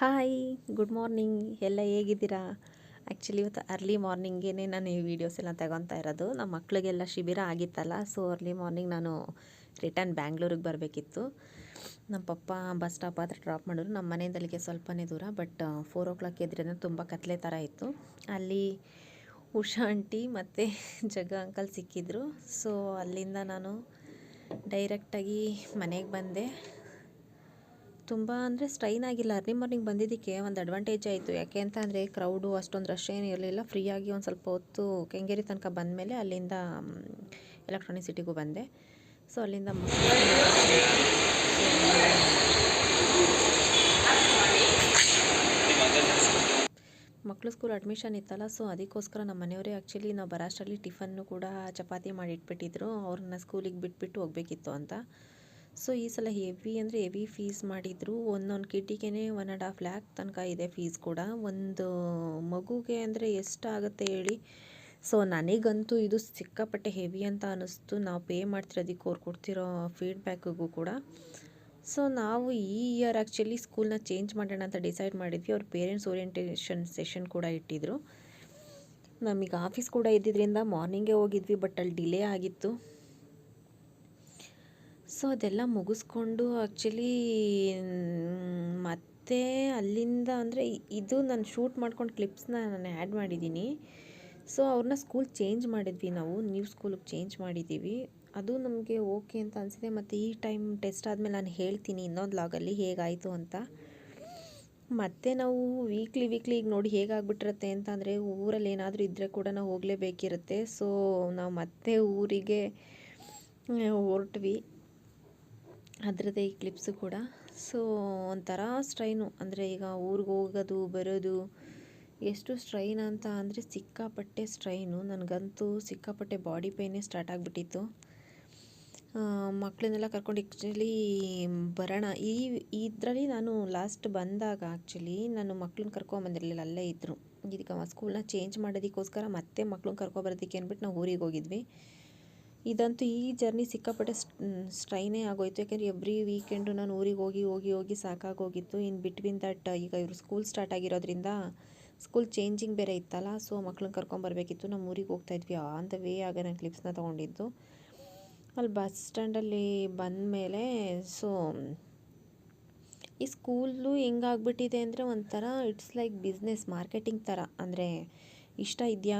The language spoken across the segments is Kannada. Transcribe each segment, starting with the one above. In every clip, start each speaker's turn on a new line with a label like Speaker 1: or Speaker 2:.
Speaker 1: Hi, good morning. ಎಲ್ಲ ಹೇಗಿದ್ದೀರಾ? ಆ್ಯಕ್ಚುಲಿ ಇವತ್ತು ಅರ್ಲಿ ಮಾರ್ನಿಂಗೇನೆ ನಾನು ಈ ವೀಡಿಯೋಸ್ ಎಲ್ಲ ತಗೊತಾ ಇರೋದು. ನಮ್ಮ ಮಕ್ಕಳಿಗೆಲ್ಲ ಶಿಬಿರ ಆಗಿತ್ತಲ್ಲ ಸೊ ಅರ್ಲಿ ಮಾರ್ನಿಂಗ್ ನಾನು ರಿಟರ್ನ್ ಬ್ಯಾಂಗ್ಳೂರಿಗೆ ಬರಬೇಕಿತ್ತು. ನಮ್ಮ ಪಪ್ಪ ಬಸ್ ಸ್ಟಾಪ್ ಹತ್ರ ಡ್ರಾಪ್ ಮಾಡಿದ್ರು. ನಮ್ಮ ಮನೆಯಿಂದ ಅಲ್ಲಿಗೆ ಸ್ವಲ್ಪನೇ ದೂರ ಬಟ್ ಫೋರ್ ಓ ಕ್ಲಾಕ್ ಎದ್ರಿಂದ ತುಂಬ ಕತ್ಲೆ ಥರ ಇತ್ತು. ಅಲ್ಲಿ ಉಷಾ ಆಂಟಿ ಮತ್ತು ಜಗ ಅಂಕಲ್ ಸಿಕ್ಕಿದ್ರು. ಸೊ ಅಲ್ಲಿಂದ ನಾನು ಡೈರೆಕ್ಟಾಗಿ ಮನೆಗೆ ಬಂದೆ. ತುಂಬ ಅಂದರೆ ಸ್ಟ್ರೈನ್ ಆಗಿಲ್ಲ. ಅರ್ಲಿ ಮಾರ್ನಿಂಗ್ ಬಂದಿದ್ದಕ್ಕೆ ಒಂದು ಅಡ್ವಾಂಟೇಜ್ ಆಯಿತು. ಯಾಕೆ ಅಂತ ಅಂದರೆ ಕ್ರೌಡು ಅಷ್ಟೊಂದು ರಶ್ ಏನು ಇರಲಿಲ್ಲ. ಫ್ರೀಯಾಗಿ ಒಂದು ಸ್ವಲ್ಪ ಹೊತ್ತು ಕೆಂಗೇರಿ ತನಕ ಬಂದಮೇಲೆ ಅಲ್ಲಿಂದ ಎಲೆಕ್ಟ್ರಾನಿಕ್ ಸಿಟಿಗೂ ಬಂದೆ. ಸೊ ಅಲ್ಲಿಂದ ಮಕ್ಕಳು ಸ್ಕೂಲ್ ಅಡ್ಮಿಷನ್ ಇತ್ತಲ್ಲ ಸೊ ಅದಕ್ಕೋಸ್ಕರ ನಮ್ಮ ಮನೆಯವರೇ ಆ್ಯಕ್ಚುಲಿ ನಾವು ಬರೋಷ್ಟರಲ್ಲಿ ಟಿಫನ್ನು ಕೂಡ ಚಪಾತಿ ಮಾಡಿ ಇಟ್ಬಿಟ್ಟಿದ್ರು. ಅವ್ರನ್ನ ಸ್ಕೂಲಿಗೆ ಬಿಟ್ಬಿಟ್ಟು ಹೋಗಬೇಕಿತ್ತು ಅಂತ. ಸೊ ಈ ಸಲ ಹೆವಿ ಅಂದರೆ ಹೆವಿ ಫೀಸ್ ಮಾಡಿದರು. ಒಂದೊಂದು ಕಿಟಿಗೆನೇ ಒನ್ ಆ್ಯಂಡ್ ಹಾಫ್ ಲ್ಯಾಕ್ ತನಕ ಇದೆ ಫೀಸ್ ಕೂಡ. ಒಂದು ಮಗುಗೆ ಅಂದರೆ ಎಷ್ಟಾಗುತ್ತೆ ಹೇಳಿ. ಸೊ ನನಗಂತೂ ಇದು ಸಿಕ್ಕಾಪಟ್ಟೆ ಹೆವಿ ಅಂತ ಅನ್ನಿಸ್ತು ನಾವು ಪೇ ಮಾಡ್ತಿರೋದಕ್ಕೆ ಅವ್ರು ಕೊಡ್ತಿರೋ ಫೀಡ್ಬ್ಯಾಕಿಗೂ ಕೂಡ. ಸೊ ನಾವು ಈ ಇಯರ್ ಆ್ಯಕ್ಚುಲಿ ಸ್ಕೂಲ್ನ ಚೇಂಜ್ ಮಾಡೋಣ ಅಂತ ಡಿಸೈಡ್ ಮಾಡಿದ್ವಿ. ಅವ್ರ ಪೇರೆಂಟ್ಸ್ ಓರಿಯೆಂಟೇಷನ್ ಸೆಷನ್ ಕೂಡ ಇಟ್ಟಿದ್ರು. ನಮಗೆ ಆಫೀಸ್ ಕೂಡ ಇದ್ದಿದ್ದರಿಂದ ಮಾರ್ನಿಂಗೇ ಹೋಗಿದ್ವಿ ಬಟ್ ಅಲ್ಲಿ ಡಿಲೇ ಆಗಿತ್ತು. ಸೊ, ಅದೆಲ್ಲ ಮುಗಿಸ್ಕೊಂಡು ಆ್ಯಕ್ಚುಲಿ ಮತ್ತೆ ಅಲ್ಲಿಂದ ಅಂದರೆ ಇದು ನಾನು ಶೂಟ್ ಮಾಡ್ಕೊಂಡು ಕ್ಲಿಪ್ಸ್ನ ನಾನು ಆ್ಯಡ್ ಮಾಡಿದ್ದೀನಿ ಸೊ ಅವ್ರನ್ನ ಸ್ಕೂಲ್ ಚೇಂಜ್ ಮಾಡಿದ್ವಿ ನಾವು. ನ್ಯೂ ಸ್ಕೂಲಿಗೆ ಚೇಂಜ್ ಮಾಡಿದ್ದೀವಿ ಅದು ನಮಗೆ ಓಕೆ ಅಂತ ಅನಿಸಿದೆ. ಮತ್ತು ಈ ಟೈಮ್ ಟೆಸ್ಟ್ ಆದಮೇಲೆ ನಾನು ಹೇಳ್ತೀನಿ ಇನ್ನೊಂದು ಲಾಗಲ್ಲಿ ಹೇಗಾಯಿತು ಅಂತ. ಮತ್ತೆ ನಾವು ವೀಕ್ಲಿ ವೀಕ್ಲಿ ಈಗ ನೋಡಿ ಹೇಗಾಗ್ಬಿಟ್ಟಿರುತ್ತೆ ಅಂತಂದರೆ ಊರಲ್ಲಿ ಏನಾದರೂ ಇದ್ದರೆ ಕೂಡ ನಾವು ಹೋಗಲೇಬೇಕಿರುತ್ತೆ. ಸೊ ನಾವು ಮತ್ತೆ ಊರಿಗೆ ಹೊರಟ್ವಿ. ಅದರದ್ದೇ ಕ್ಲಿಪ್ಸು ಕೂಡ. ಸೊ ಒಂಥರ ಸ್ಟ್ರೈನು ಅಂದರೆ ಈಗ ಊರಿಗೆ ಹೋಗೋದು, ಬರೋದು, ಎಷ್ಟು ಸ್ಟ್ರೈನ್ ಅಂತ ಅಂದರೆ ಸಿಕ್ಕಾಪಟ್ಟೆ ಸ್ಟ್ರೈನು ನನಗಂತೂ ಸಿಕ್ಕಾಪಟ್ಟೆ ಬಾಡಿ ಪೇಯ್ನೇ ಸ್ಟಾರ್ಟ್ ಆಗಿಬಿಟ್ಟಿತ್ತು. ಮಕ್ಕಳನ್ನೆಲ್ಲ ಕರ್ಕೊಂಡು ಆ್ಯಕ್ಚುಲಿ ಬರೋಣ. ಈ, ಇದರಲ್ಲಿ ನಾನು ಲಾಸ್ಟ್ ಬಂದಾಗ ಆ್ಯಕ್ಚುಲಿ ನಾನು ಮಕ್ಳನ್ನ ಕರ್ಕೊಂಬಂದಿರಲಿಲ್ಲ ಅಲ್ಲೇ ಇದ್ದರು ಇದಕ್ಕೆ ಸ್ಕೂಲ್ನ ಚೇಂಜ್ ಮಾಡೋದಕ್ಕೋಸ್ಕರ ಮತ್ತೆ ಮಕ್ಳನ್ನ ಕರ್ಕೊಬರೋದಕ್ಕೆ ಅಂದ್ಬಿಟ್ಟು ನಾವು ಊರಿಗೆ ಹೋಗಿದ್ವಿ. ಇದಂತೂ ಈ ಜರ್ನಿ ಸಿಕ್ಕಾಪಟ್ಟೆ ಸ್ಟ್ರೈನೇ ಆಗೋಯ್ತು. ಯಾಕೆಂದರೆ ಎವ್ರಿ ವೀಕೆಂಡು ನಾನು ಊರಿಗೆ ಹೋಗಿ ಹೋಗಿ ಹೋಗಿ ಸಾಕಾಗೋಗಿತ್ತು. ಇನ್ನು ಬಿಟ್ವೀನ್ ದಟ್ ಈಗ ಇವರು ಸ್ಕೂಲ್ ಸ್ಟಾರ್ಟ್ ಆಗಿರೋದ್ರಿಂದ ಸ್ಕೂಲ್ ಚೇಂಜಿಂಗ್ ಬೇರೆ ಇತ್ತಲ್ಲ ಸೊ ಮಕ್ಳನ್ನ ಕರ್ಕೊಂಬರ್ಬೇಕಿತ್ತು ನಮ್ಮ ಊರಿಗೆ ಹೋಗ್ತಾಯಿದ್ವಿ ಆನ್ ದ ವೇ ಆಗ ನಾನು ಕ್ಲಿಪ್ಸ್ನ ತೊಗೊಂಡಿದ್ದು. ಅಲ್ಲಿ ಬಸ್ ಸ್ಟ್ಯಾಂಡಲ್ಲಿ ಬಂದ ಮೇಲೆ ಸೊ ಈ ಸ್ಕೂಲು ಹೆಂಗಾಗ್ಬಿಟ್ಟಿದೆ ಅಂದರೆ ಒಂಥರ ಇಟ್ಸ್ ಲೈಕ್ ಬಿಸ್ನೆಸ್ ಮಾರ್ಕೆಟಿಂಗ್ ಥರ. ಅಂದರೆ ಇಷ್ಟ ಇದೆಯಾ?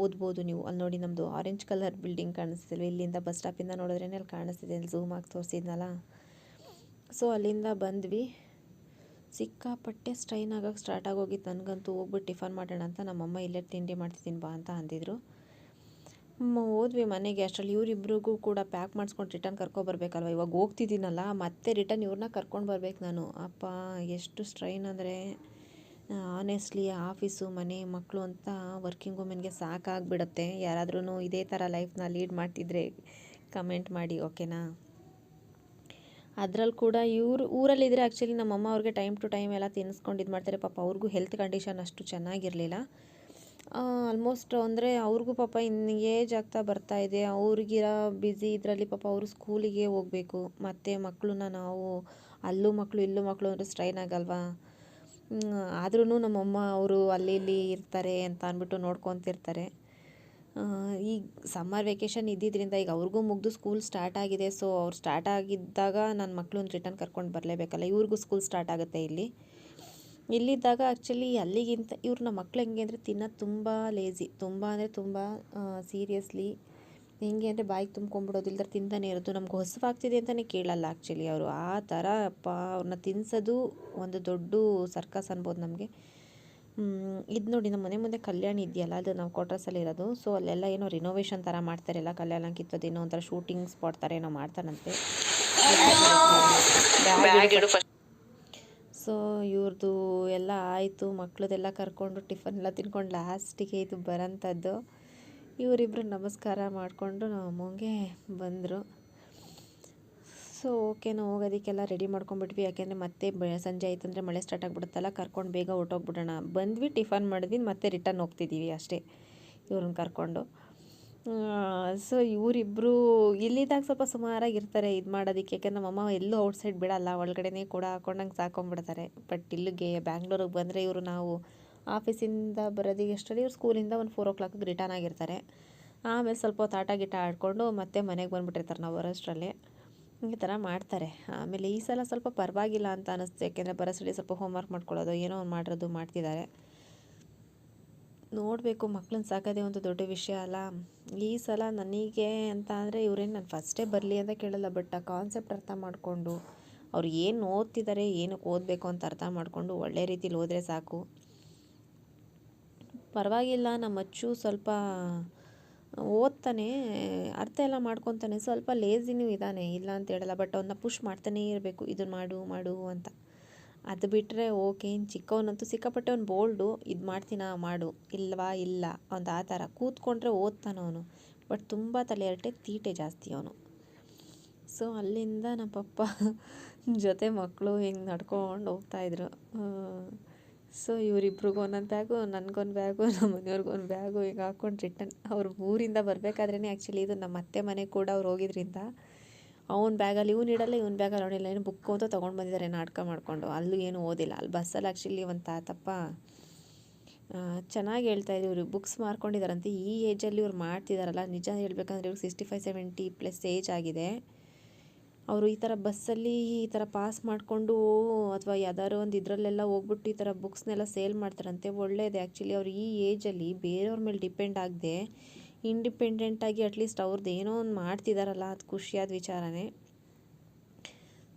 Speaker 1: ಓದ್ಬೋದು ನೀವು. ಅಲ್ಲಿ ನೋಡಿ ನಮ್ಮದು ಆರೆಂಜ್ ಕಲರ್ ಬಿಲ್ಡಿಂಗ್ ಕಾಣಿಸ್ತಿಲ್ವ ಇಲ್ಲಿಂದ ಬಸ್ ಸ್ಟಾಪಿಂದ ನೋಡಿದ್ರೇ ಅಲ್ಲಿ ಕಾಣಿಸ್ತಿದೆ. ಅಲ್ಲಿ ಝೂಮ್ ಆಗಿ ತೋರಿಸಿದ್ನಲ್ಲ. ಸೊ ಅಲ್ಲಿಂದ ಬಂದ್ವಿ. ಸಿಕ್ಕಾಪಟ್ಟೆ ಸ್ಟ್ರೈನ್ ಆಗೋಕ್ಕೆ ಸ್ಟಾರ್ಟ್ ಆಗೋಗಿತ್ತು. ನನಗಂತೂ ಹೋಗ್ಬಿಟ್ಟು ಟಿಫನ್ ಮಾಡೋಣ ಅಂತ ನಮ್ಮಮ್ಮ ಇಲ್ಲೇ ತಿಂಡಿ ಮಾಡ್ತಿದ್ದೀನಿ ಬಾ ಅಂತ ಅಂದಿದ್ರು. ಹೋದ್ವಿ ಮನೆಗೆ. ಅಷ್ಟರಲ್ಲಿ ಇವರಿಬ್ರಿಗೂ ಕೂಡ ಪ್ಯಾಕ್ ಮಾಡಿಸ್ಕೊಂಡು ರಿಟರ್ನ್ ಕರ್ಕೊಬರ್ಬೇಕಲ್ವ ಇವಾಗ ಹೋಗ್ತಿದ್ದೀನಲ್ಲ. ಮತ್ತೆ ರಿಟರ್ನ್ ಇವ್ರನ್ನ ಕರ್ಕೊಂಡು ಬರ್ಬೇಕು ನಾನು. ಅಪ್ಪ, ಎಷ್ಟು ಸ್ಟ್ರೈನ್ ಅಂದರೆ ಆನೆಸ್ಟ್ಲಿ ಆಫೀಸು ಮನೆ ಮಕ್ಕಳು ಅಂತ ವರ್ಕಿಂಗ್ ವುಮೆನ್ಗೆ ಸಾಕಾಗ್ಬಿಡುತ್ತೆ. ಯಾರಾದ್ರೂ ಇದೇ ಥರ ಲೈಫ್ನ ಲೀಡ್ ಮಾಡ್ತಿದ್ರೆ ಕಮೆಂಟ್ ಮಾಡಿ ಓಕೆನಾ ಅದ್ರಲ್ಲಿ ಕೂಡ ಇವರು ಊರಲ್ಲಿದ್ದರೆ ಆ್ಯಕ್ಚುಲಿ ನಮ್ಮಮ್ಮ ಅವ್ರಿಗೆ ಟೈಮ್ ಟು ಟೈಮ್ ಎಲ್ಲ ತಿನ್ನಿಸ್ಕೊಂಡು ಇದು ಮಾಡ್ತಾರೆ. ಪಾಪ ಅವ್ರಿಗೂ ಹೆಲ್ತ್ ಕಂಡೀಷನ್ ಅಷ್ಟು ಚೆನ್ನಾಗಿರಲಿಲ್ಲ. ಆಲ್ಮೋಸ್ಟ್ ಅಂದರೆ ಅವ್ರಿಗೂ ಪಾಪ ಇನ್ನು ಏಜ್ ಆಗ್ತಾ ಬರ್ತಾ ಇದೆ. ಅವ್ರಿಗಿರೋ ಬ್ಯುಸಿ ಇದರಲ್ಲಿ ಪಾಪ ಅವರು ಸ್ಕೂಲಿಗೆ ಹೋಗಬೇಕು. ಮತ್ತು ಮಕ್ಕಳನ್ನ ನಾವು ಅಲ್ಲೂ ಮಕ್ಕಳು ಇಲ್ಲೂ ಮಕ್ಕಳು ಅಂದರೆ ಸ್ಟ್ರೈನ್ ಆಗಲ್ವಾ? ಆದ್ರೂ ನಮ್ಮಮ್ಮ ಅವರು ಅಲ್ಲಿ ಇಲ್ಲಿ ಇರ್ತಾರೆ ಅಂತ ಅಂದ್ಬಿಟ್ಟು ನೋಡ್ಕೊತಿರ್ತಾರೆ. ಈಗ ಸಮ್ಮರ್ ವೆಕೇಷನ್ ಇದ್ದಿದ್ದರಿಂದ ಈಗ ಅವ್ರಿಗೂ ಮುಗಿದು ಸ್ಕೂಲ್ ಸ್ಟಾರ್ಟ್ ಆಗಿದೆ. ಸೊ ಅವ್ರು ಸ್ಟಾರ್ಟ್ ಆಗಿದ್ದಾಗ ನನ್ನ ಮಕ್ಳನ್ನ ರಿಟರ್ನ್ ಕರ್ಕೊಂಡು ಬರಲೇಬೇಕಲ್ಲ. ಇವ್ರಿಗೂ ಸ್ಕೂಲ್ ಸ್ಟಾರ್ಟ್ ಆಗುತ್ತೆ ಇಲ್ಲಿ. ಇಲ್ಲಿದ್ದಾಗ ಆ್ಯಕ್ಚುಲಿ ಅಲ್ಲಿಗಿಂತ ಇವ್ರು ನಮ್ಮ ಮಕ್ಳು ಹೆಂಗೆ ಅಂದರೆ ತಿನ್ನೋದು ತುಂಬ ಲೇಜಿ ತುಂಬ ಅಂದರೆ ತುಂಬ ಸೀರಿಯಸ್ಲಿ ಹೆಂಗೆ ಅಂದರೆ ಬಾಯಿಗೆ ತುಂಬ್ಕೊಂಬಿಡೋದು ಇಲ್ದ್ರೆ ತಿಂತಾನೆ ಇರೋದು ನಮ್ಗೆ ಹೊಸವಾಗ್ತಿದೆ ಅಂತಲೇ ಕೇಳಲ್ಲ ಆ್ಯಕ್ಚುಲಿ ಅವರು. ಆ ಥರ ಅಪ್ಪ ಅವ್ರನ್ನ ತಿನ್ಸೋದು ಒಂದು ದೊಡ್ಡ ಸರ್ಕಸ್ ಅನ್ಬೋದು ನಮಗೆ. ಇದು ನೋಡಿ ನಮ್ಮ ಮನೆ ಮುಂದೆ ಕಲ್ಯಾಣಿ ಇದೆಯಲ್ಲ ಅದು ನಾವು ಕ್ವಾರ್ಟರ್ಸಲ್ಲಿ ಇರೋದು. ಸೊ ಅಲ್ಲೆಲ್ಲ ಏನೋ ರಿನೋವೇಷನ್ ಥರ ಮಾಡ್ತಾರಲ್ಲ ಕಲ್ಯಾಣ ಕಿತ್ತೋದು ಏನೋ ಒಂಥರ ಶೂಟಿಂಗ್ ಸ್ಪಾಟ್ ಥರ ಏನೋ ಮಾಡ್ತಾರಂತೆ ಸೊ ಇವ್ರದ್ದು ಎಲ್ಲ ಆಯಿತು ಮಕ್ಕಳದೆಲ್ಲ ಕರ್ಕೊಂಡು ಟಿಫನ್ ಎಲ್ಲ ತಿನ್ಕೊಂಡು ಲಾಸ್ಟಿಗೆ ಇದು ಬರೋಂಥದ್ದು. ಇವರಿಬ್ಬರು ನಮಸ್ಕಾರ ಮಾಡಿಕೊಂಡು ನಮ್ಮ ಅಮ್ಮಂಗೆ ಬಂದರು. ಸೊ ಓಕೆ ನಾವು ಹೋಗೋದಕ್ಕೆಲ್ಲ ರೆಡಿ ಮಾಡ್ಕೊಂಡ್ಬಿಟ್ವಿ. ಯಾಕೆಂದರೆ ಮತ್ತೆ ಬ ಸಂಜೆ ಆಯ್ತಂದರೆ ಮಳೆ ಸ್ಟಾರ್ಟ್ ಆಗಿಬಿಡುತ್ತಲ್ಲ, ಕರ್ಕೊಂಡು ಬೇಗ ಹೊರ್ಟೋಗ್ಬಿಡೋಣ. ಬಂದ್ವಿ, ಟಿಫನ್ ಮಾಡಿದ್ವಿ, ಮತ್ತೆ ರಿಟರ್ನ್ ಹೋಗ್ತಿದ್ದೀವಿ ಅಷ್ಟೇ ಇವ್ರನ್ನ ಕರ್ಕೊಂಡು. ಸೊ ಇವರಿಬ್ಬರು ಇಲ್ಲಿದ್ದಾಗ ಸ್ವಲ್ಪ ಸುಮಾರಾಗಿರ್ತಾರೆ ಇದು ಮಾಡೋದಕ್ಕೆ. ಯಾಕೆಂದರೆ ನಮ್ಮಮ್ಮ ಎಲ್ಲೂ ಔಟ್ಸೈಡ್ ಬಿಡಲ್ಲ. ಒಳಗಡೆನೇ ಕೂಡ ಹಾಕೊಂಡಂಗೆ ಸಾಕೊಂಡ್ಬಿಡ್ತಾರೆ. ಬಟ್ ಇಲ್ಲಿಗೆ ಬ್ಯಾಂಗ್ಳೂರಿಗೆ ಬಂದರೆ ಇವರು ನಾವು ಆಫೀಸಿಂದ ಬರೋದಿಗೆ ಎಷ್ಟರಲ್ಲಿ ಇವ್ರು ಸ್ಕೂಲಿಂದ ಒಂದು ಫೋರ್ ಓ ಕ್ಲಾಕಿಗೆ ರಿಟರ್ನ್ ಆಗಿರ್ತಾರೆ. ಆಮೇಲೆ ಸ್ವಲ್ಪ ಹೊತ್ತು ಆಟ ಗೀಟ ಆಡಿಕೊಂಡು ಮತ್ತೆ ಮನೆಗೆ ಬಂದುಬಿಟ್ಟಿರ್ತಾರೆ ನಾವು ಬರೋಷ್ಟರಲ್ಲಿ. ಈ ಥರ ಮಾಡ್ತಾರೆ. ಆಮೇಲೆ ಈ ಸಲ ಸ್ವಲ್ಪ ಪರವಾಗಿಲ್ಲ ಅಂತ ಅನ್ನಿಸ್ತು ಯಾಕೆಂದರೆ ಬರೋಷ್ಟರಲ್ಲಿ ಸ್ವಲ್ಪ ಹೋಮ್ವರ್ಕ್ ಮಾಡ್ಕೊಳ್ಳೋದು, ಏನೋ ಒಂದು ಮಾಡಿರೋದು ಮಾಡ್ತಿದ್ದಾರೆ. ನೋಡಬೇಕು, ಮಕ್ಳನ್ನ ಸಾಕೋದೇ ಒಂದು ದೊಡ್ಡ ವಿಷಯ ಅಲ್ಲ. ಈ ಸಲ ನನಗೆ ಅಂತ ಅಂದರೆ ಇವರೇನು ನಾನು ಫಸ್ಟೇ ಬರಲಿ ಅಂತ ಕೇಳಲ್ಲ ಬಟ್ ಆ ಕಾನ್ಸೆಪ್ಟ್ ಅರ್ಥ ಮಾಡಿಕೊಂಡು, ಅವ್ರು ಏನು ಓದ್ತಿದ್ದಾರೆ ಏನಕ್ಕೆ ಓದಬೇಕು ಅಂತ ಅರ್ಥ ಮಾಡಿಕೊಂಡು ಒಳ್ಳೆ ರೀತಿಲಿ ಓದ್ರೆ ಸಾಕು. ಪರವಾಗಿಲ್ಲ, ನಮ್ಮ ಅಚ್ಚು ಸ್ವಲ್ಪ ಓದ್ತಾನೆ, ಅರ್ಥ ಎಲ್ಲ ಮಾಡ್ಕೊತಾನೆ, ಸ್ವಲ್ಪ ಲೇಝಿನೂ ಇದ್ದಾನೆ, ಇಲ್ಲ ಅಂತ ಹೇಳಲ್ಲ ಬಟ್ ಅವನ್ನ ಪುಷ್ ಮಾಡ್ತಾನೇ ಇರಬೇಕು ಇದನ್ನು ಮಾಡು ಮಾಡು ಅಂತ. ಅದು ಬಿಟ್ಟರೆ ಓಕೆ ಇನ್ನು ಚಿಕ್ಕವನಂತೂ ಸಿಕ್ಕಾಪಟ್ಟೆ ಅವ್ನು ಬೋಲ್ಡು ಇದು ಮಾಡ್ತೀನಾ, ಮಾಡು, ಇಲ್ವಾ, ಇಲ್ಲ ಅಂತ ಆ ಥರ. ಕೂತ್ಕೊಂಡ್ರೆ ಓದ್ತಾನೆ ಅವನು ಬಟ್ ತುಂಬ ತಲೆ ಹರಟೆ, ತೀಟೆ ಜಾಸ್ತಿ ಅವನು. ಸೊ ಅಲ್ಲಿಂದ ನಮ್ಮ ಪಪ್ಪ ಜೊತೆ ಮಕ್ಕಳು ಹಿಂಗೆ ನಡ್ಕೊಂಡು ಹೋಗ್ತಾಯಿದ್ರು ಸೊ ಇವರಿಬ್ರಿಗೂ ಒಂದೊಂದು ಬ್ಯಾಗು ನನಗೊಂದು ಬ್ಯಾಗು ನಮ್ಮ ಮನೆಯವ್ರಿಗೊಂದು ಬ್ಯಾಗು ಈಗ ಹಾಕ್ಕೊಂಡು ರಿಟರ್ನ್ ಅವ್ರು ಊರಿಂದ ಬರಬೇಕಾದ್ರೇ ಆ್ಯಕ್ಚುಲಿ ಇದು ನಮ್ಮ ಅತ್ತೆ ಮನೆ ಕೂಡ ಅವ್ರು ಹೋಗಿದ್ರಿಂದ. ಅವ್ನ ಬ್ಯಾಗಲ್ಲಿ ಇವ್ನು ಇಡಲ್ಲ, ಇವ್ನ ಬ್ಯಾಗಲ್ಲಿ ಅವನಿಲ್ಲ ಏನು ಬುಕ್ ಅಂತ ತೊಗೊಂಡು ಬಂದಿದ್ದಾರೆ ನಾಟಕ ಮಾಡಿಕೊಂಡು. ಅಲ್ಲೂ ಏನು ಓದಿಲ್ಲ. ಅಲ್ಲಿ ಬಸ್ಸಲ್ಲಿ ಆ್ಯಕ್ಚುಲಿ ಒಂದು ತಾತಪ್ಪ ಚೆನ್ನಾಗಿ ಹೇಳ್ತಾ ಇದ್ದೀವಿ ಇವರು ಬುಕ್ಸ್ ಮಾರ್ಕೊಂಡಿದ್ದಾರಂತೆ ಈ ಏಜಲ್ಲಿ ಇವ್ರು ಮಾಡ್ತಿದ್ದಾರಲ್ಲ ನಿಜ ಹೇಳಬೇಕಂದ್ರೆ ಇವ್ರಿಗೆ sixty five seventy plus age ಆಗಿದೆ. ಅವರು ಈ ಥರ ಬಸ್ಸಲ್ಲಿ ಈ ಥರ ಪಾಸ್ ಮಾಡಿಕೊಂಡು ಅಥವಾ ಯಾವ್ದಾದ್ರು ಒಂದು ಇದರಲ್ಲೆಲ್ಲ ಹೋಗ್ಬಿಟ್ಟು ಈ ಥರ ಬುಕ್ಸ್ನೆಲ್ಲ ಸೇಲ್ ಮಾಡ್ತಾರಂತೆ ಒಳ್ಳೆಯದೇ ಆ್ಯಕ್ಚುಲಿ ಅವ್ರು ಈ ಏಜಲ್ಲಿ ಬೇರೆಯವ್ರ ಮೇಲೆ ಡಿಪೆಂಡ್ ಆಗದೆ ಇಂಡಿಪೆಂಡೆಂಟಾಗಿ ಅಟ್ಲೀಸ್ಟ್ ಅವ್ರದ್ದು ಏನೋ ಒಂದು ಮಾಡ್ತಿದ್ದಾರಲ್ಲ ಅದು ಖುಷಿಯಾದ ವಿಚಾರನೇ.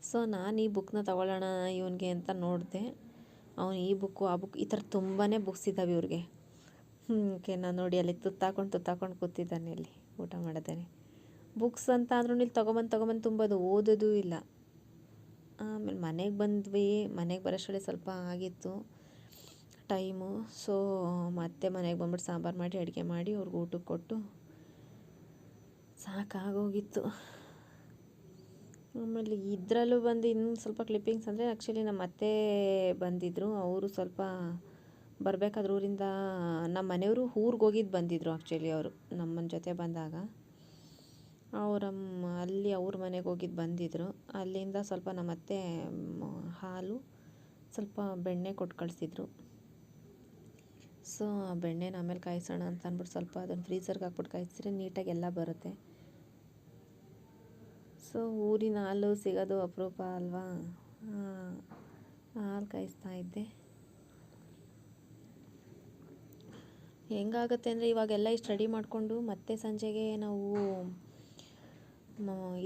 Speaker 1: ಸೊ ನಾನು ಈ ಬುಕ್ನ ತಗೊಳ್ಳೋಣ ಇವನಿಗೆ ಅಂತ ನೋಡಿದೆ. ಅವನು ಈ ಬುಕ್ಕು ಆ ಬುಕ್ ಈ ಥರ ತುಂಬಾ ಬುಕ್ಸ್ ಇದ್ದಾವೆ ಇವ್ರಿಗೆ. ಓಕೆ, ನಾನು ನೋಡಿ ಅಲ್ಲಿ ತುತ್ತಾಕೊಂಡು ತುತ್ತಾಕೊಂಡು ಕೂತಿದ್ದಾನೆ ಇಲ್ಲಿ. ಊಟ ಮಾಡಿದ್ದಾನೆ ಬುಕ್ಸ್ ಅಂತ ಅಂದ್ರೂ ಇಲ್ಲಿ ತೊಗೊಬಂದು ತೊಗೊಬಂದು ತುಂಬೋದು, ಓದೋದು ಇಲ್ಲ. ಆಮೇಲೆ ಮನೆಗೆ ಬಂದ್ವಿ, ಮನೆಗೆ ಬರೋಷ್ಟರಲ್ಲಿ ಸ್ವಲ್ಪ ಆಗಿತ್ತು ಟೈಮು. ಸೊ ಮತ್ತೆ ಮನೆಗೆ ಬಂದ್ಬಿಟ್ಟು ಸಾಂಬಾರು ಮಾಡಿ, ಅಡುಗೆ ಮಾಡಿ, ಅವ್ರಿಗೆ ಊಟಕ್ಕೆ ಕೊಟ್ಟು ಸಾಕಾಗೋಗಿತ್ತು. ಆಮೇಲೆ ಇದರಲ್ಲೂ ಬಂದು ಇನ್ನೂ ಸ್ವಲ್ಪ ಕ್ಲಿಪ್ಪಿಂಗ್ಸ್ ಅಂದರೆ ಆ್ಯಕ್ಚುಲಿ ನಮ್ಮ ಅತ್ತೆ ಬಂದಿದ್ದರು ಅವರು ಸ್ವಲ್ಪ ಬರಬೇಕಾದ್ರೆ ಊರಿಂದ ನಮ್ಮ ಮನೆಯವರು ಊರಿಗೆ ಹೋಗಿದ್ದು ಬಂದಿದ್ದರು ಆ್ಯಕ್ಚುಲಿ ಅವರು, ನಮ್ಮನ ಜೊತೆ ಬಂದಾಗ. ಅವರಮ್ಮ ಅಲ್ಲಿ ಅವ್ರ ಮನೆಗೆ ಹೋಗಿದ್ದು ಬಂದಿದ್ದರು ಅಲ್ಲಿಂದ ಸ್ವಲ್ಪ ನಮ್ಮ ಅತ್ತೆ ಹಾಲು ಸ್ವಲ್ಪ ಬೆಣ್ಣೆ ಕೊಟ್ಟು ಕಳಿಸಿದ್ರು. ಸೊ, ಆ ಬೆಣ್ಣೆನ ಆಮೇಲೆ ಕಾಯಿಸೋಣ ಅಂತ ಅಂದ್ಬಿಟ್ಟು ಸ್ವಲ್ಪ ಅದನ್ನು ಫ್ರೀಸರ್ಗೆ ಹಾಕ್ಬಿಟ್ಟು ಕಾಯಿಸಿದ್ರೆ ನೀಟಾಗಿ ಎಲ್ಲ ಬರುತ್ತೆ. ಸೊ, ಊರಿನ ಹಾಲು ಸಿಗೋದು ಅಪರೂಪ ಅಲ್ವಾ? ಹಾಲು ಕಾಯಿಸ್ತಾ ಇದ್ದೆ. ಹೆಂಗಾಗತ್ತೆ ಅಂದರೆ ಇವಾಗೆಲ್ಲ ಇಷ್ಟು ರೆಡಿ ಮಾಡಿಕೊಂಡು ಮತ್ತೆ ಸಂಜೆಗೆ ನಾವು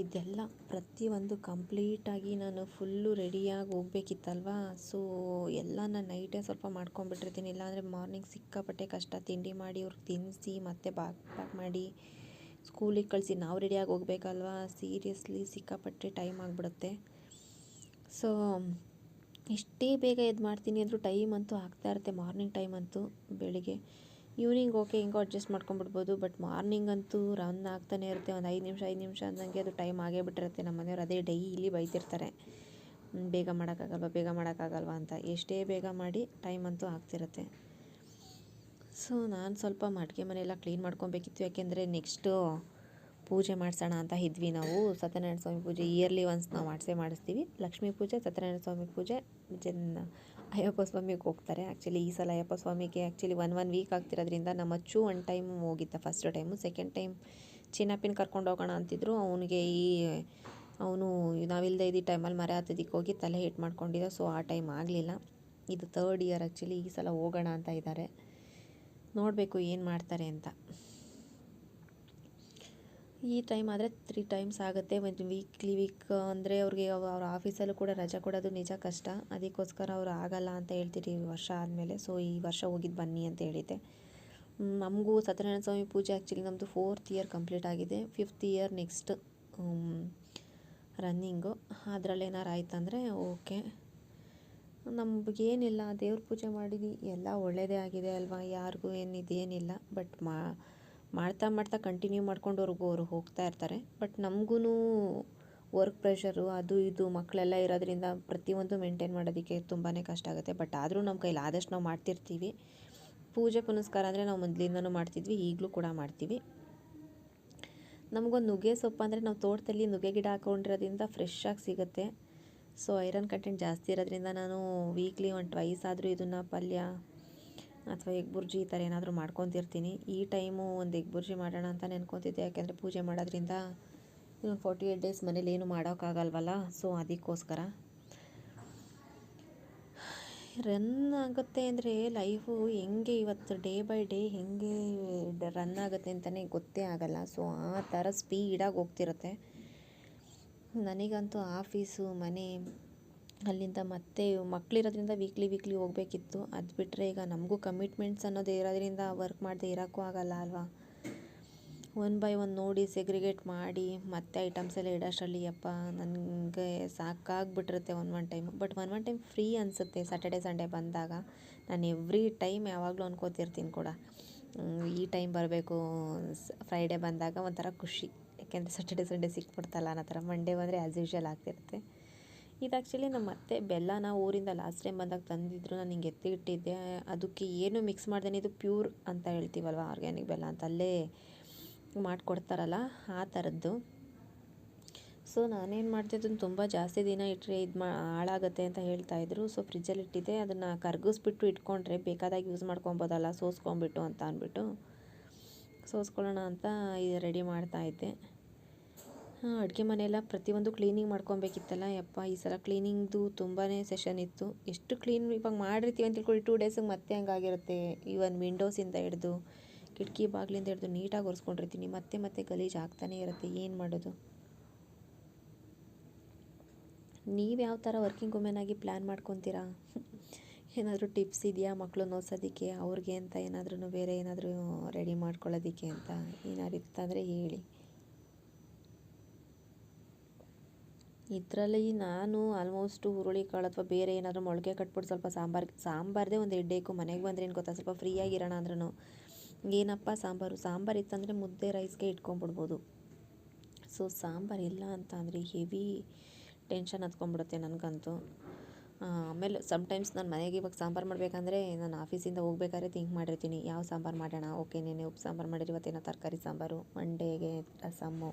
Speaker 1: ಇದೆಲ್ಲ ಪ್ರತಿಯೊಂದು ಕಂಪ್ಲೀಟಾಗಿ ನಾನು ಫುಲ್ಲು ರೆಡಿಯಾಗಿ ಹೋಗ್ಬೇಕಿತ್ತಲ್ವ? ಸೊ ಎಲ್ಲ ನಾನು ನೈಟೇ ಸ್ವಲ್ಪ ಮಾಡ್ಕೊಂಡ್ಬಿಟ್ಟಿರ್ತೀನಿ. ಇಲ್ಲಾಂದರೆ ಮಾರ್ನಿಂಗ್ ಸಿಕ್ಕಾಪಟ್ಟೆ ಕಷ್ಟ. ತಿಂಡಿ ಮಾಡಿ ಅವ್ರಿಗೆ ತಿನ್ನಿಸಿ ಮತ್ತೆ ಬ್ಯಾಗ್ ಪ್ಯಾಕ್ ಮಾಡಿ ಸ್ಕೂಲಿಗೆ ಕಳಿಸಿ, ನಾವು ರೆಡಿಯಾಗಿ ಹೋಗ್ಬೇಕಲ್ವ? ಸೀರಿಯಸ್ಲಿ ಸಿಕ್ಕಾಪಟ್ಟೆ ಟೈಮ್ ಆಗಿಬಿಡುತ್ತೆ. ಸೊ ಎಷ್ಟೇ ಬೇಗ ಎದ್ದು ಮಾಡ್ತೀನಿ ಅಂದರೂ ಟೈಮ್ ಅಂತೂ ಆಗ್ತಾ ಇರುತ್ತೆ ಮಾರ್ನಿಂಗ್ ಟೈಮ್ ಅಂತೂ ಬೆಳಿಗ್ಗೆ. ಈವ್ನಿಂಗ್ ಓಕೆ ಹಿಂಗೋ ಅಡ್ಜಸ್ಟ್ ಮಾಡ್ಕೊಂಬಿಡ್ಬೋದು. ಬಟ್ ಮಾರ್ನಿಂಗ್ ಅಂತೂ ರನ್ ಆಗ್ತಾನೆ ಇರುತ್ತೆ. ಒಂದು ಐದು ನಿಮಿಷ ಐದು ನಿಮಿಷ ಅಂದಂಗೆ ಅದು ಟೈಮ್ ಆಗೇ ಬಿಟ್ಟಿರುತ್ತೆ. ನಮ್ಮ ಮನೆಯವ್ರು ಅದೇ ಡೈಲಿ ಬೈತಿರ್ತಾರೆ. ಬೇಗ ಮಾಡೋಕ್ಕಾಗಲ್ವ ಬೇಗ ಮಾಡೋಕ್ಕಾಗಲ್ವ ಅಂತ. ಎಷ್ಟೇ ಬೇಗ ಮಾಡಿ ಟೈಮ್ ಅಂತೂ ಆಗ್ತಿರುತ್ತೆ. ಸೊ ನಾನು ಸ್ವಲ್ಪ ಮಡಿಕೆ ಮನೆಯೆಲ್ಲ ಕ್ಲೀನ್ ಮಾಡ್ಕೊಬೇಕಿತ್ತು. ಯಾಕೆಂದರೆ ನೆಕ್ಸ್ಟು ಪೂಜೆ ಮಾಡಿಸೋಣ ಅಂತ ಇದ್ವಿ ನಾವು. ಸತ್ಯನಾರಾಯಣ ಸ್ವಾಮಿ ಪೂಜೆ ಇಯರ್ಲಿ ಒನ್ಸ್ ನಾವು ಮಾಡಿಸೇ ಮಾಡಿಸ್ತೀವಿ. ಲಕ್ಷ್ಮೀ ಪೂಜೆ, ಸತ್ಯನಾರಾಯಣ ಸ್ವಾಮಿ ಪೂಜೆ, ಜನ್ ಅಯ್ಯಪ್ಪ ಸ್ವಾಮಿಗೆ ಹೋಗ್ತಾರೆ ಆ್ಯಕ್ಚುಲಿ ಈ ಸಲ ಅಯ್ಯಪ್ಪ ಸ್ವಾಮಿಗೆ ಆ್ಯಕ್ಚುಲಿ ಒನ್ ಒನ್ ವೀಕ್ ಆಗ್ತಿರೋದ್ರಿಂದ ನಮ್ಮ ಅಚ್ಚು ಒನ್ ಟೈಮ್ ಹೋಗಿದ್ದ ಫಸ್ಟ್ ಟೈಮು ಸೆಕೆಂಡ್ ಟೈಮ್ ಚಿನ್ನಪ್ಪಿನ ಕರ್ಕೊಂಡು ಹೋಗೋಣ ಅಂತಿದ್ರು. ಅವನಿಗೆ ಈ, ಅವನು ನಾವಿಲ್ಲದೆ ಇದ್ದ ಟೈಮಲ್ಲಿ ಮರ ಹತ್ತದಿಕ್ಕೆ ಹೋಗಿ ತಲೆ ಹಿಟ್ ಮಾಡ್ಕೊಂಡಿದ್ದ. ಸೊ ಆ ಟೈಮ್ ಆಗಲಿಲ್ಲ. ಇದು ತರ್ಡ್ ಇಯರ್ ಆ್ಯಕ್ಚುಲಿ ಈ ಸಲ ಹೋಗೋಣ ಅಂತ ಇದ್ದಾರೆ. ನೋಡಬೇಕು ಏನು ಮಾಡ್ತಾರೆ ಅಂತ. ಈ ಟೈಮ್ ಆದರೆ ತ್ರೀ ಟೈಮ್ಸ್ ಆಗುತ್ತೆ. ಒಂದು ವೀಕ್ಲಿ ವೀಕ್ ಅಂದರೆ ಅವ್ರಿಗೆ ಅವ್ರ ಆಫೀಸಲ್ಲೂ ಕೂಡ ರಜೆ ಕೊಡೋದು ನಿಜ ಕಷ್ಟ. ಅದಕ್ಕೋಸ್ಕರ ಅವ್ರು ಆಗಲ್ಲ ಅಂತ ಹೇಳ್ತೀರಿ ಈ ವರ್ಷ ಆದಮೇಲೆ. ಸೊ ಈ ವರ್ಷ ಹೋಗಿದ್ದು ಬನ್ನಿ ಅಂತ ಹೇಳಿದ್ದೆ. ನಮಗೂ ಸತ್ಯನಾರಾಯಣ ಸ್ವಾಮಿ ಪೂಜೆ ಆ್ಯಕ್ಚುಲಿ ನಮ್ಮದು ಫೋರ್ತ್ ಇಯರ್ ಕಂಪ್ಲೀಟ್ ಆಗಿದೆ. ಫಿಫ್ತ್ ಇಯರ್ ನೆಕ್ಸ್ಟ್ ರನ್ನಿಂಗು ಅದರಲ್ಲಿ ಏನಾರು ಆಯ್ತಂದರೆ ಓಕೆ ನಮಗೇನಿಲ್ಲ, ದೇವ್ರ ಪೂಜೆ ಮಾಡಿದ್ವಿ ಎಲ್ಲ ಒಳ್ಳೆಯದೇ ಆಗಿದೆ ಅಲ್ವಾ? ಯಾರಿಗೂ ಏನಿದೇನಿಲ್ಲ. ಬಟ್ ಮಾ ಮಾಡ್ತಾ ಮಾಡ್ತಾ ಕಂಟಿನ್ಯೂ ಮಾಡ್ಕೊಂಡವ್ರಿಗೂ ಅವರು ಹೋಗ್ತಾ ಇರ್ತಾರೆ. ಬಟ್ ನಮಗೂ ವರ್ಕ್ ಪ್ರೆಷರು ಅದು ಇದು ಮಕ್ಕಳೆಲ್ಲ ಇರೋದ್ರಿಂದ ಪ್ರತಿಯೊಂದು ಮೇಂಟೈನ್ ಮಾಡೋದಕ್ಕೆ ತುಂಬಾ ಕಷ್ಟ ಆಗುತ್ತೆ. ಬಟ್ ಆದರೂ ನಮ್ಮ ಕೈಲಿ ಆದಷ್ಟು ನಾವು ಮಾಡ್ತಿರ್ತೀವಿ. ಪೂಜೆ ಪುನಸ್ಕಾರ ಅಂದರೆ ನಾವು ಮೊದಲಿಂದನೂ ಮಾಡ್ತಿದ್ವಿ, ಈಗಲೂ ಕೂಡ ಮಾಡ್ತೀವಿ. ನಮಗೊಂದು ನುಗ್ಗೆ ಸೊಪ್ಪು ಅಂದರೆ ನಾವು ತೋಟದಲ್ಲಿ ನುಗ್ಗೆ ಗಿಡ ಹಾಕೊಂಡಿರೋದ್ರಿಂದ ಫ್ರೆಶ್ ಆಗಿ ಸಿಗುತ್ತೆ. ಸೊ ಐರನ್ ಕಂಟೆಂಟ್ ಜಾಸ್ತಿ ಇರೋದ್ರಿಂದ ನಾನು ವೀಕ್ಲಿ ಒಂದು ಟ್ವೈಸ್ ಆದರೂ ಇದನ್ನು ಪಲ್ಯ ಅಥವಾ ಎಗ್ ಬುರ್ಜಿ ಈ ಥರ ಏನಾದರೂ ಮಾಡ್ಕೊತಿರ್ತೀನಿ. ಈ ಟೈಮು ಒಂದು ಎಗ್ ಬುರ್ಜಿ ಮಾಡೋಣ ಅಂತ ನೆನ್ಕೊತಿದ್ದೆ. ಯಾಕೆಂದರೆ ಪೂಜೆ ಮಾಡೋದ್ರಿಂದ ಇನ್ನೊಂದು ಫೋರ್ಟಿ ಏಯ್ಟ್ ಡೇಸ್ ಮನೇಲಿ ಏನು ಮಾಡೋಕ್ಕಾಗಲ್ವಲ್ಲ? ಸೊ ಅದಕ್ಕೋಸ್ಕರ. ರನ್ ಆಗುತ್ತೆ ಅಂದರೆ ಲೈಫು ಹೆಂಗೆ ಇವತ್ತು ಡೇ ಬೈ ಡೇ ಹೆಂಗೆ ರನ್ ಆಗುತ್ತೆ ಅಂತಲೇ ಗೊತ್ತೇ ಆಗಲ್ಲ. ಸೊ ಆ ಥರ ಸ್ಪೀಡಾಗಿ ಹೋಗ್ತಿರುತ್ತೆ. ನನಗಂತೂ ಆಫೀಸು ಮನೆ ಅಲ್ಲಿಂದ ಮತ್ತೆ ಮಕ್ಕಳಿರೋದ್ರಿಂದ ವೀಕ್ಲಿ ವೀಕ್ಲಿ ಹೋಗಬೇಕಿತ್ತು. ಅದು ಬಿಟ್ಟರೆ ಈಗ ನಮಗೂ ಕಮಿಟ್ಮೆಂಟ್ಸ್ ಅನ್ನೋದು ಇರೋದ್ರಿಂದ ವರ್ಕ್ ಮಾಡದೆ ಇರೋಕ್ಕೂ ಆಗಲ್ಲ ಅಲ್ವಾ? ಒನ್ ಬೈ ಒನ್ ನೋಡಿ ಸೆಗ್ರಿಗೇಟ್ ಮಾಡಿ ಮತ್ತೆ ಐಟಮ್ಸ್ ಎಲ್ಲ ಇಡೋಷ್ಟರಲ್ಲಿ ಯಪ್ಪ, ನನಗೆ ಸಾಕಾಗ್ಬಿಟ್ಟಿರುತ್ತೆ one one time but one one time free ಅನಿಸುತ್ತೆ ಸಾಟರ್ಡೆ ಸಂಡೇ ಬಂದಾಗ. ನಾನು ಎವ್ರಿ ಟೈಮ್ ಯಾವಾಗಲೂ ಅನ್ಕೋತಿರ್ತೀನಿ ಕೂಡ. ಈ ಟೈಮ್ ಬರಬೇಕು ಫ್ರೈಡೇ ಬಂದಾಗ ಒಂಥರ ಖುಷಿ. ಯಾಕೆಂದರೆ ಸಾಟರ್ಡೆ ಸಂಡೇ ಸಿಕ್ಬಿಡ್ತಲ್ಲ ಅನ್ನೋ ಥರ. ಮಂಡೇ ಬಂದರೆ ಆ್ಯಸ್ ಯೂಶ್ವಲ್ ಆಗ್ತಿರುತ್ತೆ. ಇದು ಆ್ಯಕ್ಚುಲಿ ನಮ್ಮ ಅತ್ತೆ ಬೆಲ್ಲನ ಊರಿಂದ ಲಾಸ್ಟ್ ಟೈಮ್ ಬಂದಾಗ ತಂದಿದ್ರು. ನಾನು ಹಿಂಗೆ ಎತ್ತಿ ಇಟ್ಟಿದ್ದೆ ಅದಕ್ಕೆ ಏನು ಮಿಕ್ಸ್ ಮಾಡ್ದೇನೆ, ಇದು ಪ್ಯೂರ್ ಅಂತ ಹೇಳ್ತೀವಲ್ವ ಆರ್ಗ್ಯಾನಿಕ್ ಬೆಲ್ಲ ಅಂತ. ಅಲ್ಲೇ ಮಾಡಿಕೊಡ್ತಾರಲ್ಲ ಆ ಥರದ್ದು ಸೊ ನಾನೇನು ಮಾಡಿದೆ, ಅದನ್ನು ತುಂಬ ಜಾಸ್ತಿ ದಿನ ಇಟ್ಟರೆ ಇದು ಮಾ, ಹಾಳಾಗುತ್ತೆ ಅಂತ ಹೇಳ್ತಾಯಿದ್ರು ಸೊ ಫ್ರಿಜ್ಜಲ್ಲಿ ಇಟ್ಟಿದ್ದೆ. ಅದನ್ನು ಕರ್ಗಿಸ್ಬಿಟ್ಟು ಇಟ್ಕೊಂಡ್ರೆ ಬೇಕಾದಾಗ ಯೂಸ್ ಮಾಡ್ಕೊಬೋದಲ್ಲ ಸೋಸ್ಕೊಂಬಿಟ್ಟು ಅಂತ ಅಂದ್ಬಿಟ್ಟು. ಸೋಸ್ಕೊಳ್ಳೋಣ ಅಂತ ಇದು ರೆಡಿ ಮಾಡ್ತಾಯಿದ್ದೆ ಅಡುಗೆ ಮನೆಯೆಲ್ಲ ಪ್ರತಿಯೊಂದು ಕ್ಲೀನಿಂಗ್ ಮಾಡ್ಕೊಬೇಕಿತ್ತಲ್ಲ, ಯಪ್ಪ ಈ ಸಲ ಕ್ಲೀನಿಂಗ್ದು ತುಂಬಾ ಸೆಷನ್ ಇತ್ತು. ಎಷ್ಟು ಕ್ಲೀನ್ ಇವಾಗ ಮಾಡಿರ್ತೀವಿ ಅಂತ ತಿಳ್ಕೊಳ್ಳಿ ಟೂ ಡೇಸಿಗೆ ಮತ್ತೆ ಹಂಗಾಗಿರುತ್ತೆ ಈವನ್ ವಿಂಡೋಸಿಂದ ಹಿಡ್ದು, ಕಿಟಕಿ ಬಾಗಿಲಿಂದ ಹಿಡ್ದು ನೀಟಾಗಿ ಒರೆಸ್ಕೊಂಡಿರ್ತೀನಿ. ಮತ್ತೆ ಮತ್ತೆ ಗಲೀಜು ಆಗ್ತಾನೇ ಇರುತ್ತೆ, ಏನು ಮಾಡೋದು? ನೀವು ಯಾವ ಥರ ವರ್ಕಿಂಗ್ ವುಮೆನ್ ಆಗಿ ಪ್ಲ್ಯಾನ್ ಮಾಡ್ಕೊತೀರಾ? ಏನಾದರೂ ಟಿಪ್ಸ್ ಇದೆಯಾ ಮಕ್ಕಳು ನೋಡ್ಸೋದಕ್ಕೆ, ಅವ್ರಿಗೆ ಅಂತ ಏನಾದ್ರೂ ಬೇರೆ ಏನಾದರೂ ರೆಡಿ ಮಾಡ್ಕೊಳ್ಳೋದಕ್ಕೆ ಅಂತ ಏನಾರು ಇತ್ತಂದರೆ ಹೇಳಿ. ಇದರಲ್ಲಿ ನಾನು ಆಲ್ಮೋಸ್ಟು ಹುರುಳಿಕಾಳು ಅಥವಾ ಬೇರೆ ಏನಾದರೂ ಮೊಳಕೆ ಕಟ್ಬಿಟ್ಟು ಸ್ವಲ್ಪ ಸಾಂಬಾರು, ಸಾಂಬಾರ್ದೇ ಒಂದು ಎಡ್ಡೇಕು ಮನೆಗೆ ಬಂದರೆ ಏನು ಗೊತ್ತಾ? ಸ್ವಲ್ಪ ಫ್ರೀಯಾಗಿರೋಣ ಅಂದ್ರೂ ಏನಪ್ಪ ಸಾಂಬಾರು? ಸಾಂಬಾರು ಇತ್ತಂದರೆ ಮುದ್ದೆ ರೈಸ್ಗೆ ಇಟ್ಕೊಂಬಿಡ್ಬೋದು ಸೊ ಸಾಂಬಾರು ಇಲ್ಲ ಅಂತ ಅಂದರೆ ಹೆವಿ ಟೆನ್ಷನ್ ಹತ್ಕೊಂಬಿಡುತ್ತೆ ನನಗಂತೂ. ಆಮೇಲೆ ಸಮ್ಟೈಮ್ಸ್ ನಾನು ಮನೆಗೆ ಇವಾಗ ಸಾಂಬಾರು ಮಾಡಬೇಕಂದ್ರೆ ನಾನು ಆಫೀಸಿಂದ ಹೋಗ್ಬೇಕಾದ್ರೆ ಥಿಂಕ್ ಮಾಡಿರ್ತೀನಿ. ಯಾವ ಸಾಂಬಾರು ಮಾಡೋಣ? ಓಕೆ ನೆನೆ ಉಪ್ಪು ಸಾಂಬಾರು ಮಾಡಿರಿ ಇವತ್ತೇನೋ ತರಕಾರಿ ಸಾಂಬಾರು, ಮಂಡೇಗೆ ರಸಮ್ಮು.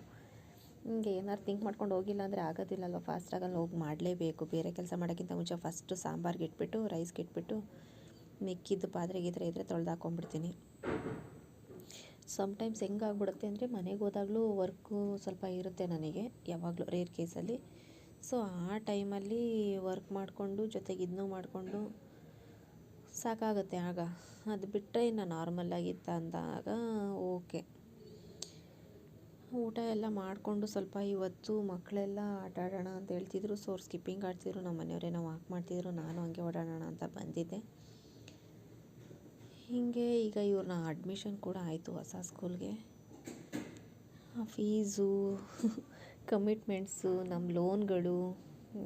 Speaker 1: ಹಿಂಗೆ ಏನಾದ್ರು ಥಿಂಕ್ ಮಾಡ್ಕೊಂಡು ಹೋಗಿಲ್ಲ ಅಂದರೆ ಆಗೋದಿಲ್ಲಲ್ವ? ಫಾಸ್ಟಾಗಲ್ಲಿ ಹೋಗಿ ಮಾಡಲೇಬೇಕು. ಬೇರೆ ಕೆಲಸ ಮಾಡೋಕ್ಕಿಂತ ಮುಂಚೆ ಫಸ್ಟು ಸಾಂಬಾರ್ಗೆ ಇಟ್ಬಿಟ್ಟು ರೈಸ್ಗೆ ಇಟ್ಬಿಟ್ಟು, ಮಿಕ್ಕಿದ್ದು ಪಾತ್ರೆ ಗೀತ್ರೆ ಇದ್ದರೆ ತೊಳೆದಾಕೊಂಡ್ಬಿಡ್ತೀನಿ ಸಮ್ಟೈಮ್ಸ್ ಹೆಂಗಾಗ್ಬಿಡುತ್ತೆ ಅಂದರೆ ಮನೆಗೆ ಹೋದಾಗಲೂ ವರ್ಕು ಸ್ವಲ್ಪ ಇರುತ್ತೆ ನನಗೆ, ಯಾವಾಗಲೂ ರೇರ್ ಕೇಸಲ್ಲಿ ಸೊ ಆ ಟೈಮಲ್ಲಿ ವರ್ಕ್ ಮಾಡಿಕೊಂಡು, ಜೊತೆಗೆ ಇದನ್ನೂ ಮಾಡಿಕೊಂಡು ಸಾಕಾಗುತ್ತೆ ಆಗ. ಅದು ಬಿಟ್ಟರೆ ಇನ್ನು ನಾರ್ಮಲಾಗಿತ್ತ ಅಂದಾಗ ಓಕೆ ಊಟ ಎಲ್ಲ ಮಾಡಿಕೊಂಡು ಸ್ವಲ್ಪ ಇವತ್ತು ಮಕ್ಕಳೆಲ್ಲ ಆಟ ಆಡೋಣ ಅಂತ ಹೇಳ್ತಿದ್ರು. ಸೊ ಅವ್ರು ಸ್ಕಿಪ್ಪಿಂಗ್ ಆಡ್ತಿದ್ರು. ನಮ್ಮ ಮನೆಯವರೇನೋ ವಾಕ್ ಮಾಡ್ತಿದ್ರು. ನಾನು ಹಂಗೆ ಓಡಾಡೋಣ ಅಂತ ಬಂದಿದ್ದೆ. ಹೀಗೆ ಈಗ ಇವ್ರನ್ನ ಅಡ್ಮಿಷನ್ ಕೂಡ ಆಯಿತು ಹೊಸ ಸ್ಕೂಲ್ಗೆ ಫೀಸು ಕಮಿಟ್ಮೆಂಟ್ಸು ನಮ್ಮ ಲೋನ್ಗಳು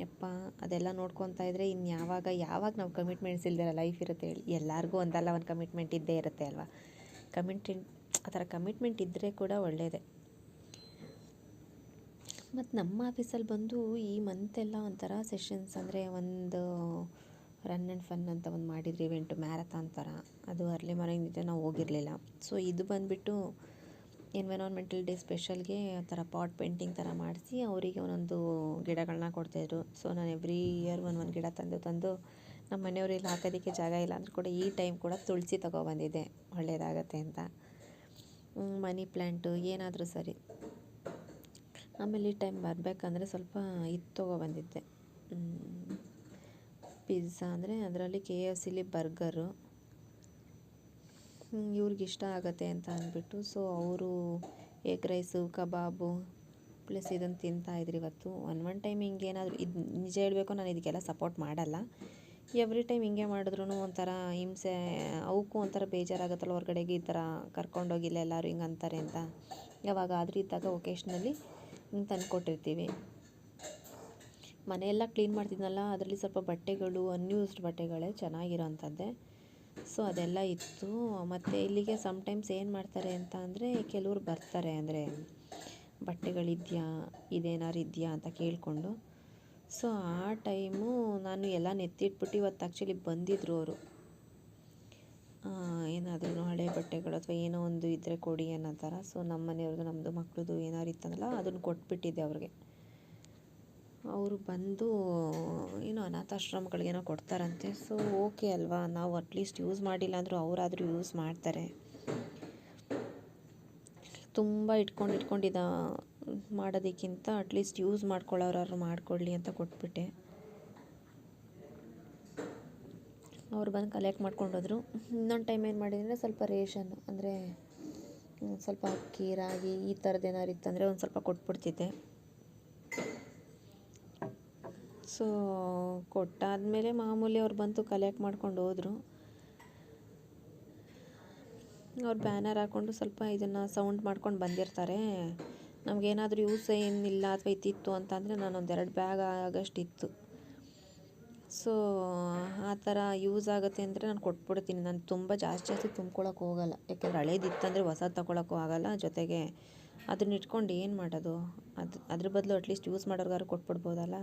Speaker 1: ಯಪ್ಪ, ಅದೆಲ್ಲ ನೋಡ್ಕೊತಾ ಇದ್ದರೆ ಇನ್ನು ಯಾವಾಗ ಯಾವಾಗ ನಾವು ಕಮಿಟ್ಮೆಂಟ್ಸ್ ಇಲ್ದಿರ ಲೈಫ್ ಇರುತ್ತೆ ಹೇಳಿ. ಎಲ್ಲರಿಗೂ ಒಂದಲ್ಲ ಒಂದು ಕಮಿಟ್ಮೆಂಟ್ ಇದ್ದೇ ಇರುತ್ತೆ ಅಲ್ವಾ? ಕಮಿಟ್ಮೆಂಟ್ ಆ ಥರ ಕಮಿಟ್ಮೆಂಟ್ ಇದ್ದರೆ ಕೂಡ ಒಳ್ಳೆಯದೇ ಮತ್ತು ನಮ್ಮ ಆಫೀಸಲ್ಲಿ ಬಂದು ಈ ಮಂತೆಲ್ಲ ಒಂಥರ ಸೆಷನ್ಸ್ ಅಂದರೆ ಒಂದು ರನ್ ಆ್ಯಂಡ್ ಫನ್ ಅಂತ ಒಂದು ಮಾಡಿದ್ರು ಇವೆಂಟು ಮ್ಯಾರಥಾನ್ ಥರ ಅದು ಅರ್ಲಿ ಮಾರ್ನಿಂಗ್ ನಾವು ಹೋಗಿರಲಿಲ್ಲ. ಸೊ ಇದು ಬಂದುಬಿಟ್ಟು ಎನ್ವಿರಾನ್ಮೆಂಟಲ್ ಡೇ ಸ್ಪೆಷಲ್ಗೆ ಆ ಥರ ಪಾಟ್ ಪೇಂಟಿಂಗ್ ಥರ ಮಾಡಿಸಿ ಅವರಿಗೆ ಒಂದೊಂದು ಗಿಡಗಳನ್ನ ಕೊಡ್ತಾಯಿದ್ರು ಸೊ ನಾನು ಎವ್ರಿ ಇಯರ್ ಒಂದು ಒಂದು ಗಿಡ ತಂದು ತಂದು ನಮ್ಮ ಮನೆಯವ್ರಿಗೆ ಹಾಕೋದಕ್ಕೆ ಜಾಗ ಇಲ್ಲ ಅಂದರೂ ಕೂಡ ಈ ಟೈಮ್ ಕೂಡ ತುಳಸಿ ತೊಗೊಬಂದಿದ್ದೆ. ಒಳ್ಳೆಯದಾಗತ್ತೆ ಅಂತ. ಮನಿ ಪ್ಲ್ಯಾಂಟು ಏನಾದರೂ ಸರಿ. ಆಮೇಲೆ ಈ ಟೈಮ್ ಬರಬೇಕಂದ್ರೆ ಸ್ವಲ್ಪ ಇದು ತೊಗೊಬಂದಿದ್ದೆ ಪಿಜ್ಜಾ ಅಂದರೆ ಅದರಲ್ಲಿ ಕೆ ಎಫ್ ಸಿಲಿ ಬರ್ಗರು. ಇವ್ರಿಗೆ ಇಷ್ಟ ಆಗುತ್ತೆ ಅಂತ ಅಂದ್ಬಿಟ್ಟು ಸೊ ಅವರು ಎಗ್ ರೈಸು, ಕಬಾಬು, ಪ್ಲಸ್ ಇದನ್ನು ತಿಂತಾಯಿದ್ರು ಇವತ್ತು. ಒನ್ ಒನ್ ಟೈಮ್ ಹಿಂಗೇನಾದರೂ ಇದು ನಿಜ ಹೇಳಬೇಕು ನಾನು ಇದಕ್ಕೆಲ್ಲ ಸಪೋರ್ಟ್ ಮಾಡಲ್ಲ. ಎವ್ರಿ ಟೈಮ್ ಹಿಂಗೆ ಮಾಡಿದ್ರು ಒಂಥರ ಹಿಂಸೆ ಅವಕ್ಕೂ ಒಂಥರ ಬೇಜಾರಾಗುತ್ತಲ್ಲ ಹೊರ್ಗಡೆಗೆ ಈ ಥರ ಕರ್ಕೊಂಡೋಗಿಲ್ಲ ಎಲ್ಲರೂ ಹಿಂಗೆ ಅಂತಾರೆ ಅಂತ. ಯಾವಾಗಾದರೂ ಇದ್ದಾಗ ಒಕೇಶ್ನಲ್ಲಿ ತಂದುಕೊಟ್ಟಿರ್ತೀವಿ ಮನೆಯೆಲ್ಲ ಕ್ಲೀನ್ ಮಾಡ್ತಿದ್ನಲ್ಲ, ಅದರಲ್ಲಿ ಸ್ವಲ್ಪ ಬಟ್ಟೆಗಳು ಅನ್ಯೂಸ್ಡ್ ಬಟ್ಟೆಗಳೇ ಚೆನ್ನಾಗಿರೋ ಅಂಥದ್ದೇ ಸೊ ಅದೆಲ್ಲ ಇತ್ತು. ಮತ್ತು ಇಲ್ಲಿಗೆ ಸಮ್ಟೈಮ್ಸ್ ಏನು ಮಾಡ್ತಾರೆ ಅಂತ ಅಂದರೆ, ಕೆಲವ್ರು ಬರ್ತಾರೆ ಅಂದರೆ, ಬಟ್ಟೆಗಳಿದೆಯಾ, ಇದೇನಾರು ಇದೆಯಾ ಅಂತ ಕೇಳಿಕೊಂಡು. ಸೊ ಆ ಟೈಮು ನಾನು ಎಲ್ಲ ನೆತ್ತಿಟ್ಬಿಟ್ಟು ಇವತ್ತು ಆ್ಯಕ್ಚುಲಿ ಬಂದಿದ್ದರು ಅವರು. ಏನಾದ್ರೂ ಹಳೆ ಬಟ್ಟೆಗಳು ಅಥವಾ ಏನೋ ಒಂದು ಇದ್ದರೆ ಕೊಡಿ ಅನ್ನೋ ಥರ. ಸೊ ನಮ್ಮ ಮನೆಯವ್ರದ್ದು ನಮ್ಮದು ಮಕ್ಳದ್ದು ಏನಾದ್ರು ಅದನ್ನ ಅದನ್ನು ಕೊಟ್ಬಿಟ್ಟಿದ್ದೆ ಅವ್ರಿಗೆ. ಅವರು ಬಂದು, ಏನೋ ಅನಾಥಾಶ್ರಮಗಳಿಗೇನೋ ಕೊಡ್ತಾರಂತೆ. ಸೊ ಓಕೆ ಅಲ್ವಾ? ನಾವು ಅಟ್ಲೀಸ್ಟ್ ಯೂಸ್ ಮಾಡಿಲ್ಲ ಅಂದರೂ ಅವರಾದರೂ ಯೂಸ್ ಮಾಡ್ತಾರೆ. ತುಂಬ ಇಟ್ಕೊಂಡು, ಇಟ್ಕೊಂಡಿದ್ದ, ಮಾಡೋದಕ್ಕಿಂತ ಅಟ್ಲೀಸ್ಟ್ ಯೂಸ್ ಮಾಡ್ಕೊಳ್ಳೋರಾದ್ರು ಮಾಡಿಕೊಳ್ಳಿ ಅಂತ ಕೊಟ್ಬಿಟ್ಟೆ. ಅವ್ರು ಬಂದು ಕಲೆಕ್ಟ್ ಮಾಡ್ಕೊಂಡೋದ್ರು. ಇನ್ನೊಂದು ಟೈಮ್ ಏನು ಮಾಡಿದರೆ ಸ್ವಲ್ಪ ರೇಷನ್, ಅಂದರೆ ಸ್ವಲ್ಪ ಅಕ್ಕಿ, ರಾಗಿ ಈ ಥರದ್ದು ಏನಾದ್ರು ಇತ್ತಂದರೆ ಒಂದು ಸ್ವಲ್ಪ ಕೊಟ್ಬಿಡ್ತಿದ್ದೆ. ಸೊ ಕೊಟ್ಟಾದಮೇಲೆ ಮಾಮೂಲಿ ಅವ್ರು ಬಂತು ಕಲೆಕ್ಟ್ ಮಾಡ್ಕೊಂಡು ಹೋದರು ಅವ್ರು ಬ್ಯಾನರ್ ಹಾಕ್ಕೊಂಡು ಸ್ವಲ್ಪ ಇದನ್ನು ಸೌಂಡ್ ಮಾಡ್ಕೊಂಡು ಬಂದಿರ್ತಾರೆ. ನಮಗೇನಾದ್ರೂ ಯೂಸ್ ಏನಿಲ್ಲ ಅಥವಾ ಇತ್ತಿತ್ತು ಅಂತಂದರೆ ನಾನು ಒಂದೆರಡು ಬ್ಯಾಗ್ ಆಗಷ್ಟಿತ್ತು ಸೊ ಆ ಥರ ಯೂಸ್ ಆಗುತ್ತೆ ಅಂದರೆ ನಾನು ಕೊಟ್ಬಿಡ್ತೀನಿ. ನಾನು ತುಂಬ ಜಾಸ್ತಿ ಜಾಸ್ತಿ ತುಂಬ್ಕೊಳಕ್ಕೆ ಹೋಗಲ್ಲ. ಯಾಕೆಂದರೆ ಹಳೇದಿತ್ತಂದರೆ ಹೊಸದು ತಗೊಳಕ್ಕೂ ಆಗಲ್ಲ. ಜೊತೆಗೆ ಅದನ್ನ ಇಟ್ಕೊಂಡು ಏನು ಮಾಡೋದು? ಅದು, ಅದ್ರ ಬದಲು ಅಟ್ಲೀಸ್ಟ್ ಯೂಸ್ ಮಾಡೋರ್ಗಾರು ಕೊಟ್ಬಿಡ್ಬೋದಲ್ಲ?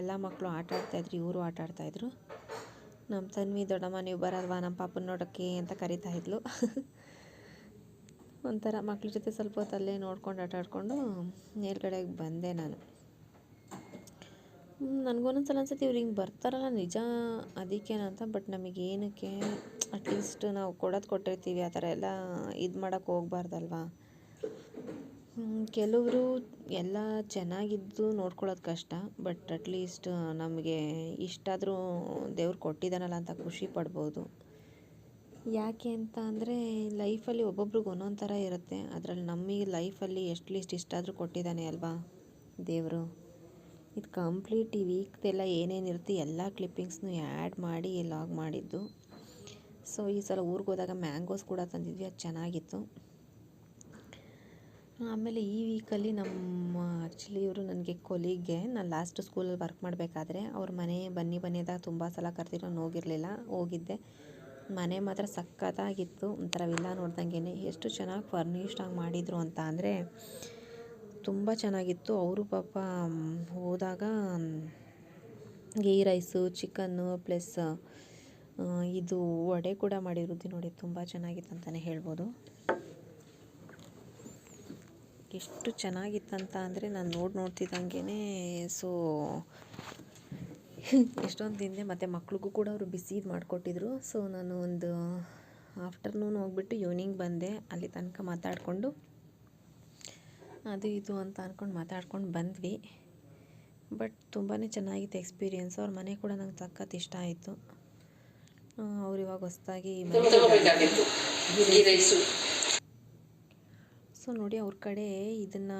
Speaker 1: ಎಲ್ಲ ಮಕ್ಕಳು ಆಟ ಆಡ್ತಾಯಿದ್ರು ಇವರು ಆಟ ಆಡ್ತಾಯಿದ್ರು ನಮ್ಮ ತನ್ವಿ ದೊಡ್ಡಮ್ಮ, ನೀವು ಬರಲ್ವಾ? ನಮ್ಮ ಪಾಪನ ನೋಡೋಕ್ಕೆ ಅಂತ ಕರಿತಾ ಇದ್ಲು. ಒಂಥರ ಮಕ್ಳ ಜೊತೆ ಸ್ವಲ್ಪ ಹೊತ್ತು ಅಲ್ಲೇ ನೋಡ್ಕೊಂಡು ಆಟ ಆಡಿಕೊಂಡು ಮೇಲ್ಗಡೆಗೆ ಬಂದೆ ನಾನು. ನನಗೂ ಒಂದೊಂದ್ಸಲ ಅನ್ಸುತ್ತೆ ಇವ್ರು ಹಿಂಗೆ ಬರ್ತಾರಲ್ಲ ನಿಜ ಅದಕ್ಕೇನಂತ ಬಟ್ ನಮಗೆ ಏನಕ್ಕೆ? ಅಟ್ಲೀಸ್ಟ್ ನಾವು ಕೊಡೋದು ಕೊಟ್ಟಿರ್ತೀವಿ, ಆ ಥರ ಎಲ್ಲ ಇದು ಮಾಡೋಕ್ಕೆ ಹೋಗ್ಬಾರ್ದಲ್ವಾ? ಕೆಲವರು ಎಲ್ಲ ಚೆನ್ನಾಗಿದ್ದು ನೋಡ್ಕೊಳ್ಳೋದು ಕಷ್ಟ ಬಟ್ ಅಟ್ಲೀಸ್ಟ್ ನಮಗೆ ಇಷ್ಟಾದರೂ ದೇವ್ರು ಕೊಟ್ಟಿದ್ದಾನಲ್ಲ ಅಂತ ಖುಷಿ ಪಡ್ಬೋದು. ಯಾಕೆ ಅಂತ ಅಂದರೆ ಲೈಫಲ್ಲಿ ಒಬ್ಬೊಬ್ರಿಗೆ ಒಂದೊಂದು ಥರ ಇರುತ್ತೆ, ಅದರಲ್ಲಿ ನಮಗೆ ಲೈಫಲ್ಲಿ ಎಷ್ಟು ಲೀಸ್ಟ್ ಇಷ್ಟಾದರೂ ಕೊಟ್ಟಿದ್ದಾನೆ ಅಲ್ವಾ ದೇವರು? ಇದು ಕಂಪ್ಲೀಟ್ ಈ ವೀಕ್ದೆಲ್ಲ ಏನೇನಿರುತ್ತೆ ಎಲ್ಲ ಕ್ಲಿಪ್ಪಿಂಗ್ಸ್ನು ಆ್ಯಡ್ ಮಾಡಿ ಲಾಗ್ ಮಾಡಿದ್ದು. ಸೊ ಈ ಸಲ ಊರಿಗೆ ಹೋದಾಗ ಮ್ಯಾಂಗೋಸ್ ಕೂಡ ತಂದಿದ್ವಿ, ಅದು ಚೆನ್ನಾಗಿತ್ತು. ಆಮೇಲೆ ಈ ವೀಕಲ್ಲಿ ನಮ್ಮ ಆ್ಯಕ್ಚುಲಿ ಇವರು ನನಗೆ ಕೊಲಿಗೆ ನಾನು ಲಾಸ್ಟ್ ಸ್ಕೂಲಲ್ಲಿ ವರ್ಕ್ ಮಾಡಬೇಕಾದ್ರೆ ಅವ್ರ ಮನೆ ಬನ್ನಿ ಬನ್ನಿ ಅಂತ ತುಂಬ ಸಲ ಕರೆದಿರೋ ಹೋಗಿರಲಿಲ್ಲ, ಹೋಗಿದ್ದೆ. ಮನೆ ಮಾತ್ರ ಸಖತ್ತಾಗಿತ್ತು, ಒಂಥರ ವಿಲ್ಲ ನೋಡ್ದಂಗೆ ಎಷ್ಟು ಚೆನ್ನಾಗಿ ಫರ್ನಿಷ್ಡಾಗಿ ಮಾಡಿದರು ಅಂತ ಅಂದರೆ ತುಂಬ ಚೆನ್ನಾಗಿತ್ತು. ಅವರು ಪಾಪ ಹೋದಾಗ ಗೀ ರೈಸು ಚಿಕನ್ನು ಪ್ಲಸ್ ಇದು ವಡೆ ಕೂಡ ಮಾಡಿರೋದು ನೋಡಿ, ತುಂಬ ಚೆನ್ನಾಗಿತ್ತು ಅಂತಲೇ ಹೇಳ್ಬೋದು. ಎಷ್ಟು ಚೆನ್ನಾಗಿತ್ತಂತ ಅಂದರೆ ನಾನು ನೋಡಿ ನೋಡ್ತಿದ್ದಂಗೆ ಸೊ ಎಷ್ಟೊಂದು ತಿಂದೆ ಮತ್ತು ಮಕ್ಳಿಗೂ ಕೂಡ ಅವರು ಬಿಸಿ ಇದು ಮಾಡಿಕೊಟ್ಟಿದ್ರು. ಸೊ ನಾನು ಒಂದು ಆಫ್ಟರ್ನೂನ್ ಹೋಗ್ಬಿಟ್ಟು ಈವ್ನಿಂಗ್ ಬಂದೆ. ಅಲ್ಲಿ ತನಕ ಮಾತಾಡಿಕೊಂಡು ಅದು ಇದು ಅಂತ ಅಂದ್ಕೊಂಡು ಮಾತಾಡ್ಕೊಂಡು ಬಂದ್ವಿ. ಬಟ್ ತುಂಬಾ ಚೆನ್ನಾಗಿತ್ತು ಎಕ್ಸ್ಪೀರಿಯೆನ್ಸ್ ಅವ್ರ ಮನೆ ಕೂಡ ನಂಗೆ ಸಖತ್ ಇಷ್ಟ ಆಯಿತು. ಅವ್ರು ಇವಾಗ ಹೊಸ್ದಾಗಿ ಸೊ ನೋಡಿ ಅವ್ರ ಕಡೆ ಇದನ್ನು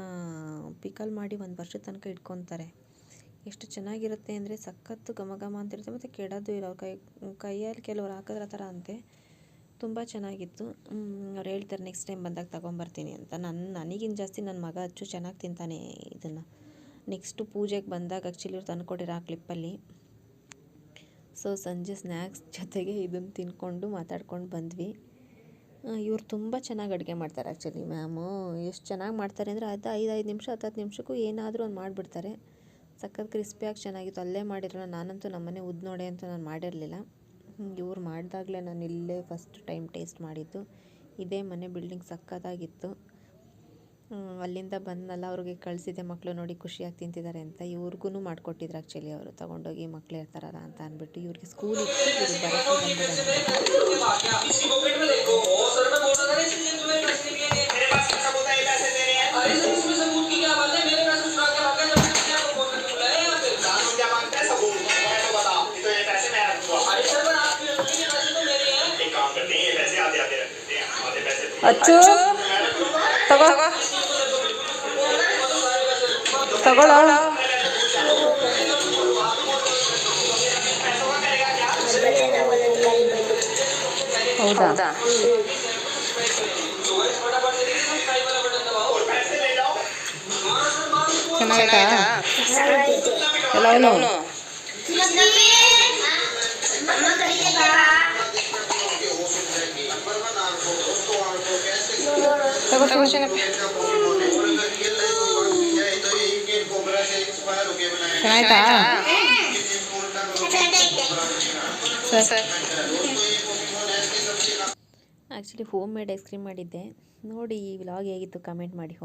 Speaker 1: ಪಿಕಲ್ ಮಾಡಿ ಒಂದು ವರ್ಷದ ತನಕ ಇಟ್ಕೊತಾರೆ. ಎಷ್ಟು ಚೆನ್ನಾಗಿರುತ್ತೆ ಅಂದರೆ ಸಖತ್ತು ಘಮ ಘಮ ಅಂತಿರುತ್ತೆ ಮತ್ತು ಕೆಡೋದು ಇಲ್ಲ. ಅವ್ರ ಕೈ ಕೈಯಲ್ಲಿ ಕೆಲವ್ರು ಹಾಕಿದ್ರೆ ಆ ಥರ ಅಂತೆ. ತುಂಬ ಚೆನ್ನಾಗಿತ್ತು. ಅವ್ರು ಹೇಳ್ತಾರೆ ನೆಕ್ಸ್ಟ್ ಟೈಮ್ ಬಂದಾಗ ತೊಗೊಂಬರ್ತೀನಿ ಅಂತ. ನನ್ನ ನನಗಿಂತ ಜಾಸ್ತಿ ನನ್ನ ಮಗ ಅಚ್ಚು ಚೆನ್ನಾಗಿ ತಿಂತಾನೆ ಇದನ್ನು. ನೆಕ್ಸ್ಟು ಪೂಜೆಗೆ ಬಂದಾಗ ಆ್ಯಕ್ಚುಲಿ ಇವ್ರು ತಂದುಕೊಟ್ಟಿರೋ ಆ ಕ್ಲಿಪ್ಪಲ್ಲಿ ಸೊ ಸಂಜೆ ಸ್ನ್ಯಾಕ್ಸ್ ಜೊತೆಗೆ ಇದನ್ನು ತಿನ್ಕೊಂಡು ಮಾತಾಡ್ಕೊಂಡು ಬಂದ್ವಿ. ಇವ್ರು ತುಂಬ ಚೆನ್ನಾಗಿ ಅಡುಗೆ ಮಾಡ್ತಾರೆ ಆ್ಯಕ್ಚುಲಿ ಮ್ಯಾಮು ಎಷ್ಟು ಚೆನ್ನಾಗಿ ಮಾಡ್ತಾರೆ ಅಂದರೆ ಅದು ಐದು ಐದು ನಿಮಿಷ ಹತ್ತು ಹತ್ತು ನಿಮಿಷಕ್ಕೂ ಏನಾದರೂ ಒಂದು ಮಾಡಿಬಿಡ್ತಾರೆ. ಸಖತ್ ಕ್ರಿಸ್ಪಿಯಾಗಿ ಚೆನ್ನಾಗಿತ್ತು. ಅಲ್ಲೇ ಮಾಡಿರಲ್ಲ ನಾನಂತೂ ನಮ್ಮನೆ ಉದ್ದು ನೋಡೆ ಅಂತ ನಾನು ಮಾಡಿರಲಿಲ್ಲ. ಇವ್ರು ಮಾಡಿದಾಗಲೇ ನಾನು ಇಲ್ಲೇ ಫಸ್ಟ್ ಟೈಮ್ ಟೇಸ್ಟ್ ಮಾಡಿದ್ದು. ಇದೇ ಮನೆ ಬಿಲ್ಡಿಂಗ್ ಸಕ್ಕತ್ತಾಗಿತ್ತು. ಅಲ್ಲಿಂದ ಬಂದನಲ್ಲ, ಅವ್ರಿಗೆ ಕಳಿಸಿದೆ ಮಕ್ಕಳು ನೋಡಿ ಖುಷಿಯಾಗಿ ತಿಂತಿದ್ದಾರೆ ಅಂತ. ಇವ್ರಿಗೂ ಮಾಡಿಕೊಟ್ಟಿದ್ರು ಆ್ಯಕ್ಚುಲಿ ಅವರು. ತೊಗೊಂಡೋಗಿ ಮಕ್ಳು ಇರ್ತಾರಲ್ಲ ಅಂತ ಅಂದ್ಬಿಟ್ಟು ಇವ್ರಿಗೆ ಸ್ಕೂಲ್ ಇತ್ತು ಬರೋಕ್ಕೆ
Speaker 2: ಅಚ್ಚು. ತಗೋ. ತಗೊಳ. ಹೌದಾ? ಚೆನ್ನಾಗೈತಾ? ಎಲ್ಲ
Speaker 1: actually home made ice cream ಮಾಡಿದ್ದೆ. ನೋಡಿ ಈ ವ್ಲಾಗ್ ಹೇಗಿತ್ತು ಕಮೆಂಟ್ ಮಾಡಿ.